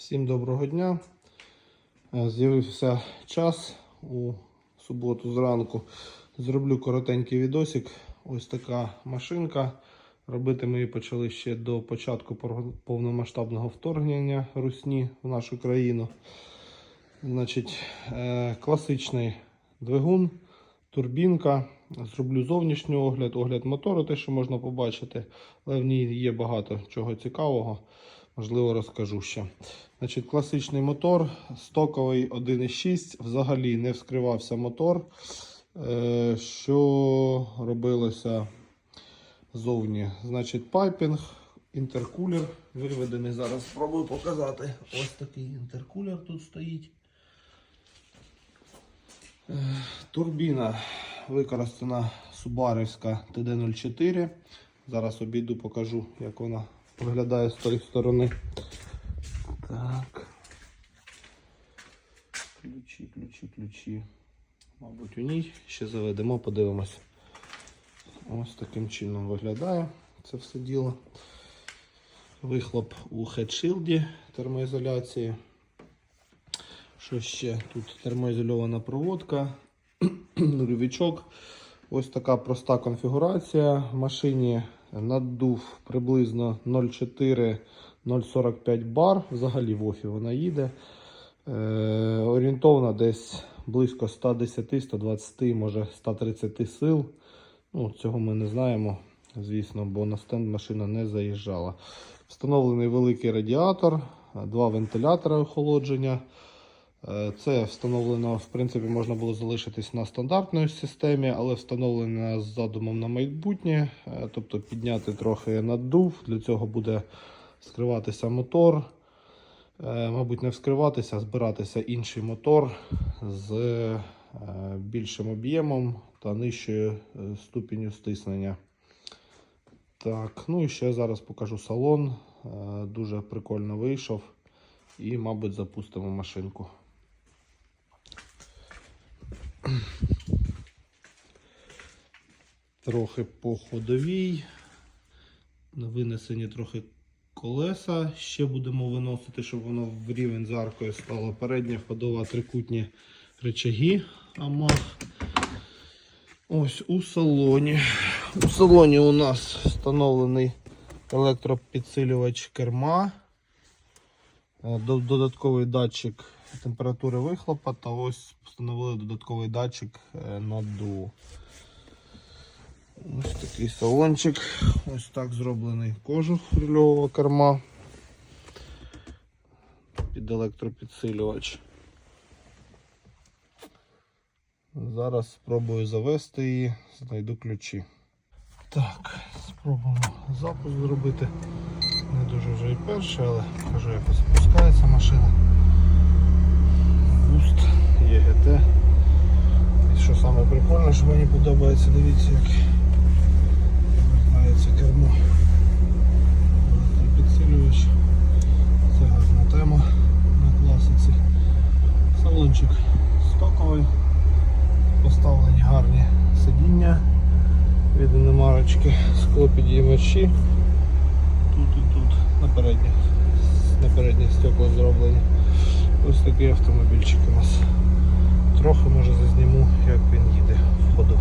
Всім доброго дня. Е, З'явився час у суботу зранку. Зроблю коротенький відосик. Ось така машинка. Робити ми її почали ще до початку повномасштабного вторгнення Русні в нашу країну. Значить, е, класичний двигун, турбінка. Зроблю зовнішній огляд, огляд мотору, те, що можна побачити, але в ній є багато чого цікавого. Можливо, розкажу ще. Значить, класичний мотор, стоковий 1.6, взагалі не вскривався мотор. Е, Що робилося зовні? Значить, пайпінг, інтеркулер виведений. Зараз спробую показати. Ось такий інтеркулер тут стоїть. Е, Турбіна використана Субарівська TD04. Зараз обійду, покажу, як вона виглядає з тої сторони. Так. Ключі, ключі, ключі. Мабуть, у ній ще заведемо, подивимось. Ось таким чином виглядає це все діло. Вихлоп у хедшилді термоізоляції. Що ще? Тут термоізольована проводка, нульовичок. Ось така проста конфігурація. В машині наддув приблизно 0,4-0,45 бар. Взагалі в офі вона їде. Е, орієнтовна десь близько 110-120, може 130 сил. Ну, цього ми не знаємо, звісно, бо на стенд машина не заїжджала. Встановлений великий радіатор, два вентилятори охолодження. Е, Це встановлено, в принципі, можна було залишитись на стандартній системі, але встановлено з задумом на майбутнє, е, тобто підняти трохи наддув. Для цього буде скриватися мотор. Е, Мабуть, не вскриватися, а збиратися інший мотор з більшим об'ємом та нижчою ступінню стиснення. Так, ну і ще зараз покажу салон. Дуже прикольно вийшов. І, мабуть, запустимо машинку. Трохи по ходовій. Винесені трохи колеса. Ще будемо виносити, щоб воно в рівень з аркою стало. Передня ходова трикутні речаги Амах. Ось у салоні. У салоні у нас встановлений електропідсилювач керма. Е, Додатковий датчик температури вихлопа та ось встановили додатковий датчик е, наддуву. Ось такий салончик. Ось так зроблений кожух рульового керма під електропідсилювач. Зараз спробую завести її, знайду ключі. Так, спробуємо запуск зробити. Не дуже вже і перший, але покажу, як запускається машина. Буст, ЄГТ. І що саме прикольне, що мені подобається, дивіться, як Салончик стоковий. Поставлені гарні сидіння від немарочки, склопідіймачі. Тут і тут на передніх, на передніх стекла зроблені. Ось такий автомобільчик у нас. Трохи може зазніму, як він їде в ходу.